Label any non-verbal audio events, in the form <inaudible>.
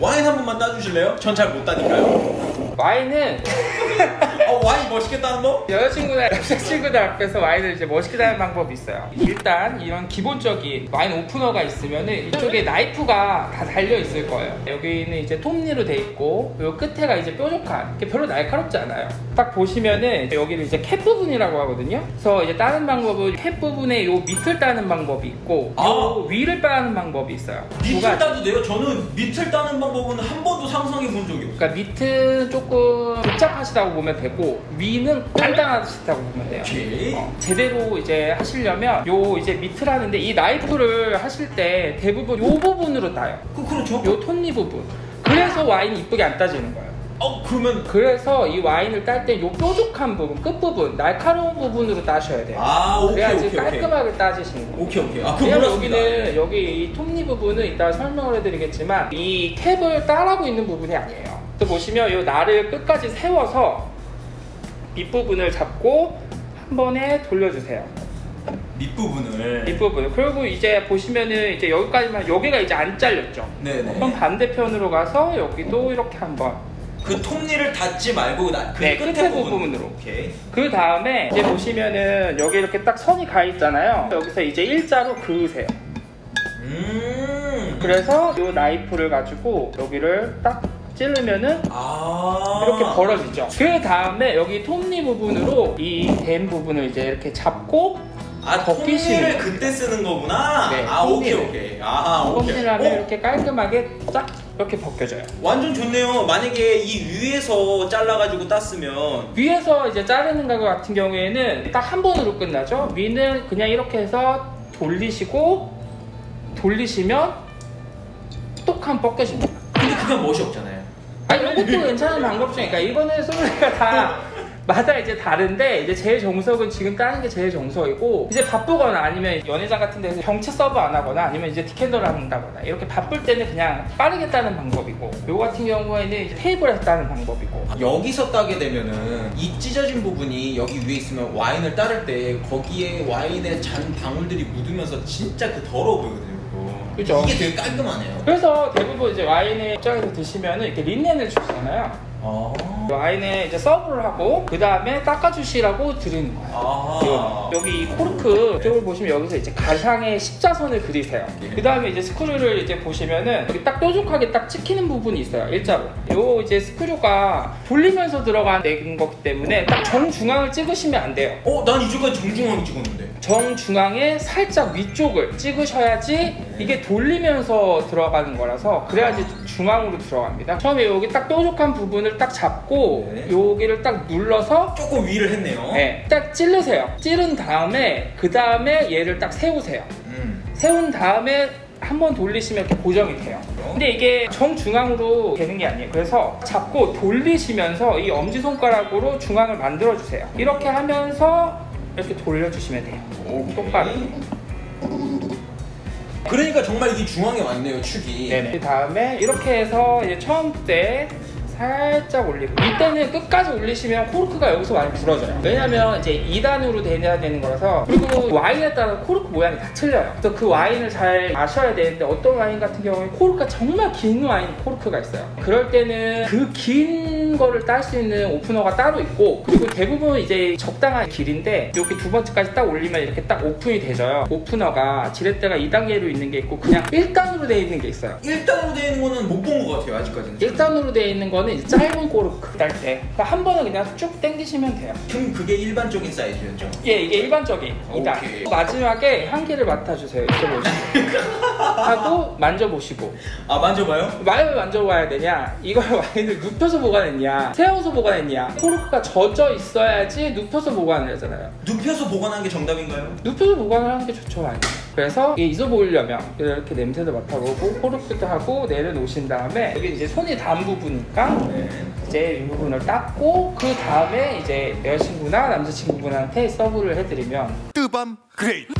와인 한 번만 따주실래요? 전 잘 못 따니까요. 와인은 어, <laughs> 와인 멋있게 따는 법? 여자친구나 남자친구들 앞에서 와인을 이제 멋있게 따는 방법이 있어요. 일단 이런 기본적인 와인 오프너가 있으면은 이쪽에 나이프가 다 달려 있을 거예요. 여기는 이제 톱니로 돼 있고 요 끝에가 이제 뾰족한 이게 별로 날카롭지 않아요. 딱 보시면은 여기를 이제 캡 부분이라고 하거든요. 그래서 이제 따는 방법은 캡 부분에 요 밑을 따는 방법이 있고 요 아. 위를 따는 방법이 있어요. 두 밑을 가지. 따도 돼요? 저는 밑을 따는 방법은 한 번도 상상해 본 적이 없어요. 그러니까 밑은 조금 복잡하시다고 보면 되고 위는 간단하시다고 보면 돼요. 오케이. 어, 제대로 이제 하시려면 요 이제 밑을 하는데 이 나이프를 하실 때 대부분 요 부분으로 따요. 그, 그렇죠. 요 톱니 부분. 그래서 와인이 이쁘게 안 따지는 거예요. 어, 그러면. 그래서 이 와인을 딸 때 요 뾰족한 부분, 끝 부분, 날카로운 부분으로 따셔야 돼요. 아, 오케이, 그래야지 오케이, 오케이. 깔끔하게 따지시는 거예요. 오케이, 오케이. 아, 그거 왜냐면 몰랐습니다. 여기는 여기 이 톱니 부분은 이따 설명을 해드리겠지만 이 캡을 따라고 있는 부분이 아니에요. 또 보시면 이 날을 끝까지 세워서 밑부분을 잡고 한 번에 돌려주세요. 밑부분을. 밑부분. 그리고 이제 보시면은 이제 여기까지만 여기가 이제 안 잘렸죠. 네네. 그럼 반대편으로 가서 여기도 이렇게 한번. 그 톱니를 닫지 말고 나, 그 네, 끝에, 끝에 부분. 부분으로. 오케이. 그 다음에 이제 보시면은 여기 이렇게 딱 선이 가 있잖아요. 여기서 이제 일자로 그으세요. 음. 그래서 이 나이프를 가지고 여기를 딱 찌르면은 아. 이렇게 벌어지죠. 그 다음에 여기 톱니 부분으로 이된 부분을 이제 이렇게 잡고 아, 벗기시는 톱니를. 그때 쓰는 거구나. 네, 아, 오케이, 톱니를. 오케이. 아, 오케이. 하면 어, 이렇게 깔끔하게 딱 이렇게 벗겨져요. 완전 좋네요. 만약에 이 위에서 잘라가지고 땄으면 위에서 이제 자르는 거 같은 경우에는 딱 한 번으로 끝나죠. 위는 그냥 이렇게 해서 돌리시고 돌리시면 똑한 벗겨집니다. 근데 그건 멋이 없잖아요. 아 이것도 괜찮은 방법 중에 그러니까 이거는 소리가 다 <laughs> 마다 이제 다른데 이제 제일 정석은 지금 따는 게 제일 정석이고 이제 바쁘거나 아니면 연회장 같은 데서 경치 서브 안 하거나 아니면 이제 디캔더를 한다거나 이렇게 바쁠 때는 그냥 빠르게 따는 방법이고 요거 같은 경우에는 이제 테이블에서 따는 방법이고 여기서 따게 되면은 이 찢어진 부분이 여기 위에 있으면 와인을 따를 때 거기에 와인의 잔 방울들이 묻으면서 진짜 그 더러워 보이거든요. 그죠. 이게 되게 깔끔하네요. 그래서 대부분 이제 와인을 입장에서 드시면은 이렇게 린넨을 주잖아요 아. 와인에 이제 서브를 하고 그 다음에 닦아주시라고 드리는 거예요 아. 여기 이 코르크 쪽을 보시면 여기서 이제 가상의 십자선을 그리세요. 네. 그 다음에 이제 스크류를 이제 보시면은 여기 딱 뾰족하게 딱 찍히는 부분이 있어요. 일자로. 요 이제 스크류가 돌리면서 들어간 거기 때문에 딱 정중앙을 찍으시면 안 돼요. 어, 난 이쪽까지 정중하게 찍었는데. 정중앙에 살짝 위쪽을 찍으셔야지 이게 돌리면서 들어가는 거라서 그래야지 중앙으로 들어갑니다. 처음에 여기 딱 뾰족한 부분을 딱 잡고 네. 여기를 딱 눌러서 조금 위를 했네요. 네, 딱 찌르세요. 찌른 다음에 그 다음에 얘를 딱 세우세요. 음. 세운 다음에 한 번 돌리시면 이렇게 고정이 돼요. 근데 이게 정중앙으로 되는 게 아니에요. 그래서 잡고 돌리시면서 이 엄지 손가락으로 중앙을 만들어 주세요. 이렇게 하면서 이렇게 돌려주시면 돼요. 똑바로. 그러니까 정말 이게 중앙에 왔네요, 축이. 네네. 그 다음에 이렇게 해서 이제 처음 때 살짝 올리고 이때는 끝까지 올리시면 코르크가 여기서 많이 부러져요 왜냐면 이제 2단으로 돼야 되는 거라서 그리고 와인에 따라 코르크 모양이 다 틀려요 그래서 그 와인을 잘 마셔야 되는데 어떤 와인 같은 경우에 코르크가 정말 긴 와인 코르크가 있어요 그럴 때는 그긴 거를 딸 수 있는 오프너가 따로 있고 그리고 대부분 이제 적당한 길인데 이렇게 두 번째까지 딱 올리면 이렇게 딱 오픈이 되져요 오프너가 지렛대가 2단계로 있는 게 있고 그냥 1단으로 되어 있는 게 있어요 1단으로 되어 있는 거는 못 본 것 같아요, 아직까지는. 1단으로 되어 있는 거는 이제 짧은 코르크 딸 때. 그러니까 한 번은 그냥 쭉 당기시면 돼요. 그럼 그게 일반적인 사이즈였죠. 예, 이게 일반적인 2단. 오케이. 마지막에 향기를 맡아주세요. 있어보시고. <laughs> 하고 만져보시고. 아, 만져봐요? 와인을 만져봐야 되냐? 이걸 <laughs> 와인을 눕혀서 보관했냐? 세워서 보관했냐? 코르크가 젖어 있어야지 눕혀서 보관을 하잖아요. 눕혀서 보관한 게 정답인가요? 눕혀서 보관을 하는 게 좋죠, 와인. 그래서 이게 있어 보이려면 이렇게 냄새도 맡아보고 코르크도 하고 내려놓으신 다음에 여기 이제 손이 닿은 부분이니까 네. 이제 이 부분을 닦고 그 다음에 이제 여자친구나 남자친구분한테 서브를 해드리면 뜨밤 그레이트